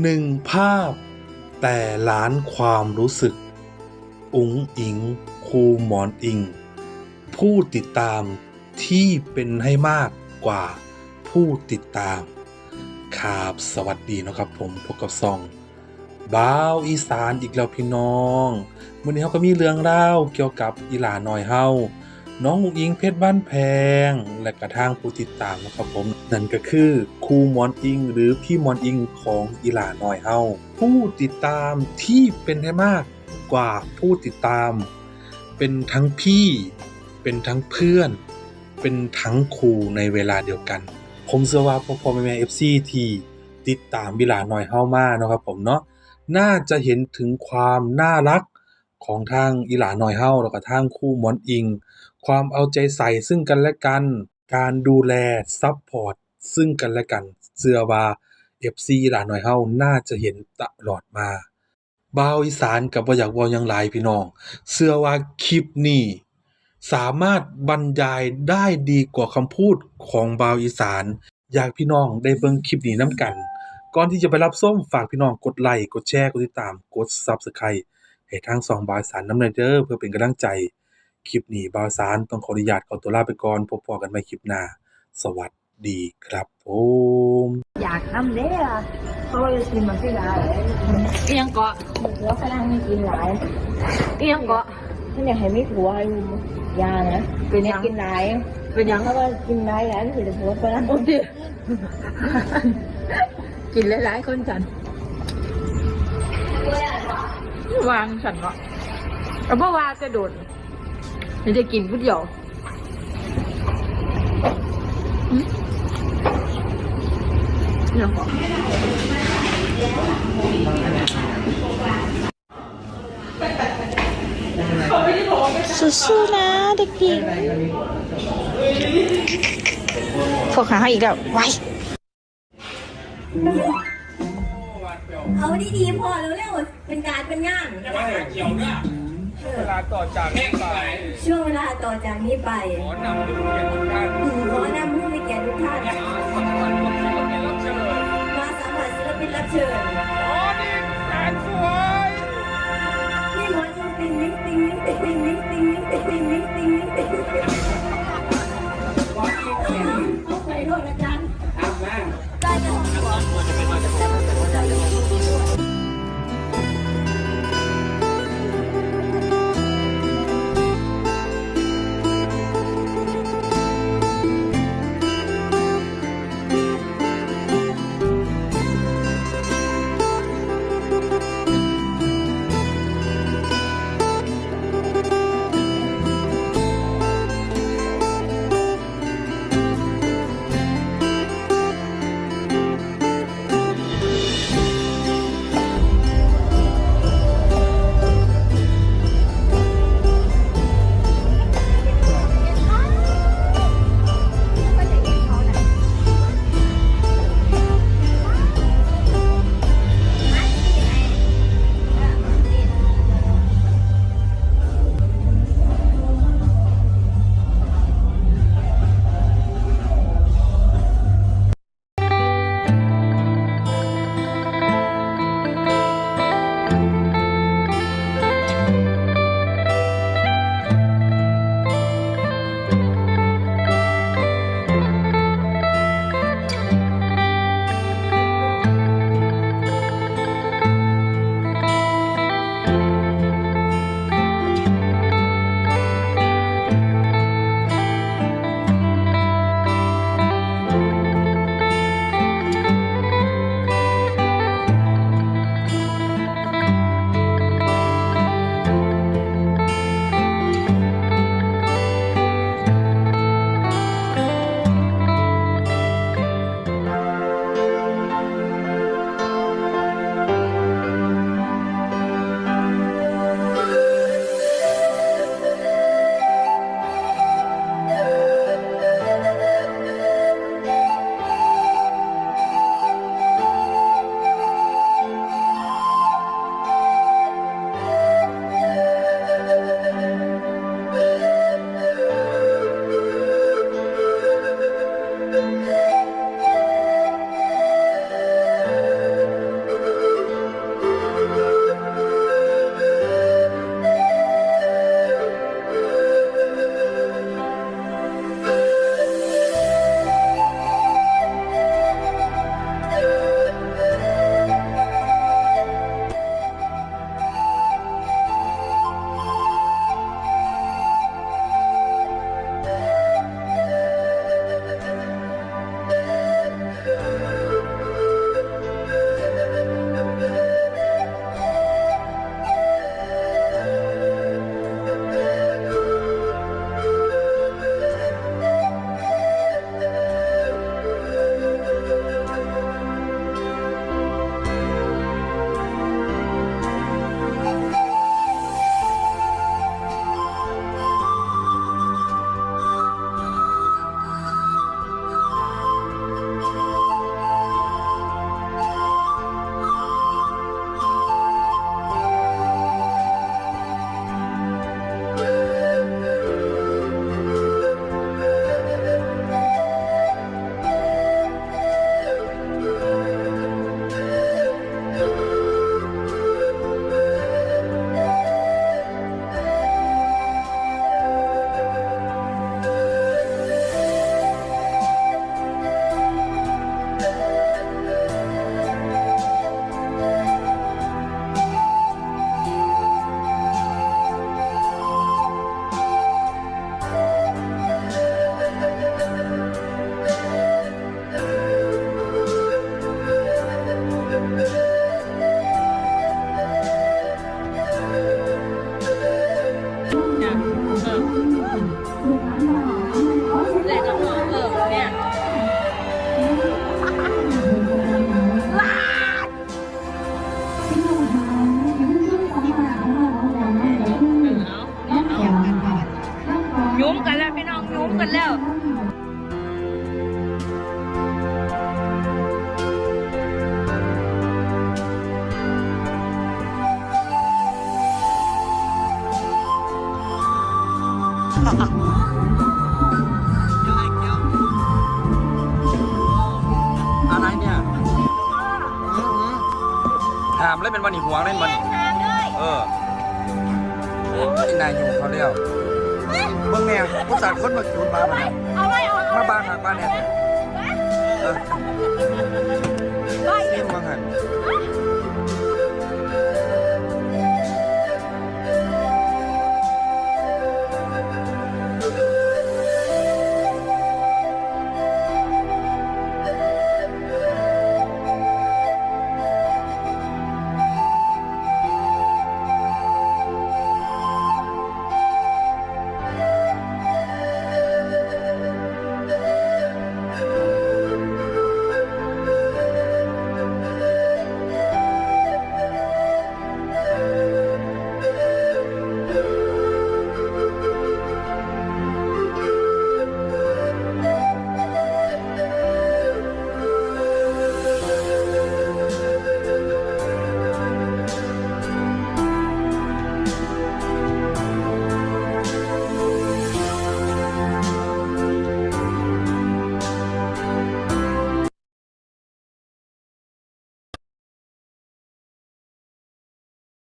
หนึ่งภาพ แต่ล้านความรู้สึก อุ๋งอิงครูหมอนอิง ผู้ติดตามที่เป็นให้มากกว่าผู้ติดตามครับสวัสดีนะครับผมพบกับซองบ้าวอีสานอีกแล้วพี่น้องวันนี้เขาก็มีเรื่องเล่าเกี่ยวกับอีหลาน้อยเฮา น้องอุ๋งอิงเพชรบ้านแพง และกระทั่งผู้ติดตามนะครับผม นั่นก็คือครูมอนอิง หรือพี่มอนอิงของอีหลาน้อยเฮาผู้ติดตามที่เป็นให้มากกว่าผู้ติดตาม เป็นทั้งพี่ เป็นทั้งเพื่อน เป็นทั้งครูในเวลาเดียวกัน ผมเชื่อว่าพ่อพ่อแม่แม่เอฟซีที่ติดตามบิลาหน่อยเฮามาเนะครับผมเนาะน่าจะเห็นถึงความน่ารักของทางอีหลาหน่อยเฮาแล้วก็ทางครู่มอนอิง ความเอาใจใส่ซึ่งกันและกัน การดูแลซัพพอร์ตซึ่งกันและกันเชื่อว่า FC อีหลานหน่อยเฮาน่าจะเห็นตลอดมาบ่าวอีสานกับบ่อยากเว้าหยังหลายพี่น้องเชื่อว่าคลิปนี้สามารถบรรยายได้ดีกว่าคำพูดของบาวอีสาน อยากพี่น้องได้เบิ่งคลิปนี้นํกัน ก่อนที่จะไปรับชมฝากพี่น้องกดไลค์กดแชร์กดติดตามกด Subscribe ให้ทางช่องบาวอีสานนำเด้อเพื่อเป็นกำลังใจ คลิปนี้บ่าวอีสานต้องขออนุญาตขอตัวลาไปก่อน พบพอกันใหม่คลิปหน้า สวัสดีครับผมอยากทำเด้อเพราะว่าจะกินมันไม่ได้เอียงเกาะหัวฝรั่งไม่กินหลายเอียงเกาะฉันอยากให้ไม่ผัวอยู่ยานะเป็นยังกินหลายเป็นยังเพราะว่ากินหลายแล้วถือผัวฝรั่งโอ้ดิกินหลายๆคนฉันวางฉันเนาะเอาเมื่อวานจะโดด ไม่ได้กินผู้เดียวหึเอียงเกาะสู้ๆนะเด็กดีพวกหาให้อีกแล้วไว้เอาดีๆพอเร็วๆเป็นการเป็นงานเกี่ยวเนี่ย เวลาต่อจากนี้ไปช่วงเวลาต่อจากนี้ไป ขอนำผู้เกียรติทุกท่านอืมขอนำผู้มีเกียรติทุกท่านมาสัมผัสกับศิลปินรับเชิญมาสัมผัสศิลปินรับเชิญขอดีแสนสวยพี่หมอจงติงนิ้งติงนิ้งติงนิ้งติงนิ้งติงนิ้งติงนิ้งติงนิ้งติงเอาไปโทษอาจารย์ได้ มกันแล้วอะไรเนี่ยถามเล่นเป็นวันอีหัวเล่นวันอีเออโอ้ยนายอยู่เขาเรียว เบิ่งเนี่ยผู้สาวคนมาจูนบ้านมามาบ้านหาบ้านเนี่ยเออนี่มาหัน